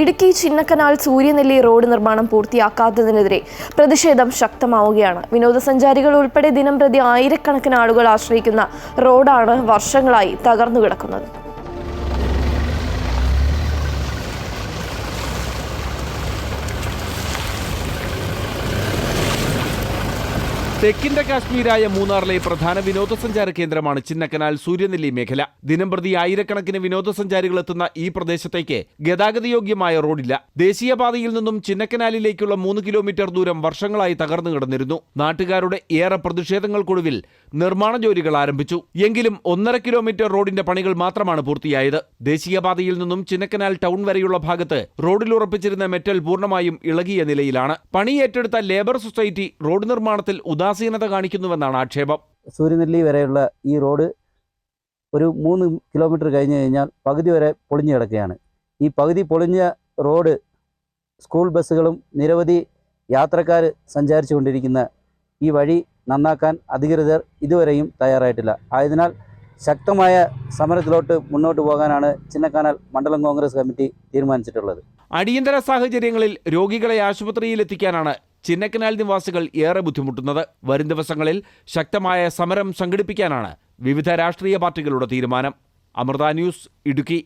Idukki Chinnakanal Suryanelli road നിർമ്മാണം പൂർത്തിയാക്കാത്തതിനെതിരെ പ്രതിഷേധം ശക്തമാവുകയാണ്. വിനോദസഞ്ചാരികൾ ഉൾപ്പെടെ ദിനം പ്രതി ആയിരക്കണക്കിന് ആളുകൾ ആശ്രയിക്കുന്ന റോഡാണ് വർഷങ്ങളായി തകർന്നു കിടക്കുന്നത് തെക്കിന്റെ കാശ്മീരായ മൂന്നാറിലെ പ്രധാന വിനോദസഞ്ചാര കേന്ദ്രമാണ് ചിന്നക്കനാൽ സൂര്യനെല്ലി മേഖല. ദിനംപ്രതി ആയിരക്കണക്കിന് വിനോദസഞ്ചാരികൾ എത്തുന്ന ഈ പ്രദേശത്തേക്ക് ഗതാഗതയോഗ്യമായ റോഡില്ല. ദേശീയപാതയിൽ നിന്നും ചിന്നക്കനാലിലേക്കുള്ള മൂന്ന് കിലോമീറ്റർ ദൂരം വർഷങ്ങളായി തകർന്നു കിടന്നിരുന്നു. നാട്ടുകാരുടെ ഏറെ പ്രതിഷേധങ്ങൾക്കൊടുവിൽ നിർമ്മാണ ജോലികൾ ആരംഭിച്ചു. എങ്കിലും ഒന്നര കിലോമീറ്റർ റോഡിന്റെ പണികൾ മാത്രമാണ് പൂർത്തിയായത്. ദേശീയപാതയിൽ നിന്നും ചിന്നക്കനാൽ ടൗൺ വരെയുള്ള ഭാഗത്ത് റോഡിൽ ഉറപ്പിച്ചിരുന്ന മെറ്റൽ പൂർണമായും ഇളകിയ നിലയിലാണ്. പണി ഏറ്റെടുത്ത ലേബർ സൊസൈറ്റി റോഡ് നിർമ്മാണത്തിൽ ഉദാസീനത കാണിക്കുന്നുവെന്നാണ് ആക്ഷേപം. സൂര്യനെല്ലി വരെയുള്ള ഈ റോഡ് ഒരു മൂന്ന് കിലോമീറ്റർ കഴിഞ്ഞ് കഴിഞ്ഞാൽ പകുതി വരെ പൊളിഞ്ഞു കിടക്കുകയാണ്. ഈ പകുതി പൊളിഞ്ഞ റോഡ് സ്കൂൾ ബസ്സുകളും നിരവധി യാത്രക്കാർ സഞ്ചരിച്ചു കൊണ്ടിരിക്കുന്ന ഈ വഴി നന്നാക്കാൻ അധികൃതർ ഇതുവരെയും തയ്യാറായിട്ടില്ല. ആയതിനാൽ ശക്തമായ സമരത്തിലോട്ട് മുന്നോട്ട് പോകാനാണ് ചിന്നക്കാനാൽ മണ്ഡലം കോൺഗ്രസ് കമ്മിറ്റി തീരുമാനിച്ചിട്ടുള്ളത്. അടിയന്തര സാഹചര്യങ്ങളിൽ രോഗികളെ ആശുപത്രിയിൽ എത്തിക്കാനാണ് ചിന്നക്കനാൽ നിവാസികൾ ഏറെ ബുദ്ധിമുട്ടുന്നത് വരും ദിവസങ്ങളിൽ ശക്തമായ സമരം സംഘടിപ്പിക്കാനാണ് വിവിധ രാഷ്ട്രീയ പാർട്ടികളുടെ തീരുമാനം. അമൃത ന്യൂസ് ഇടുക്കി.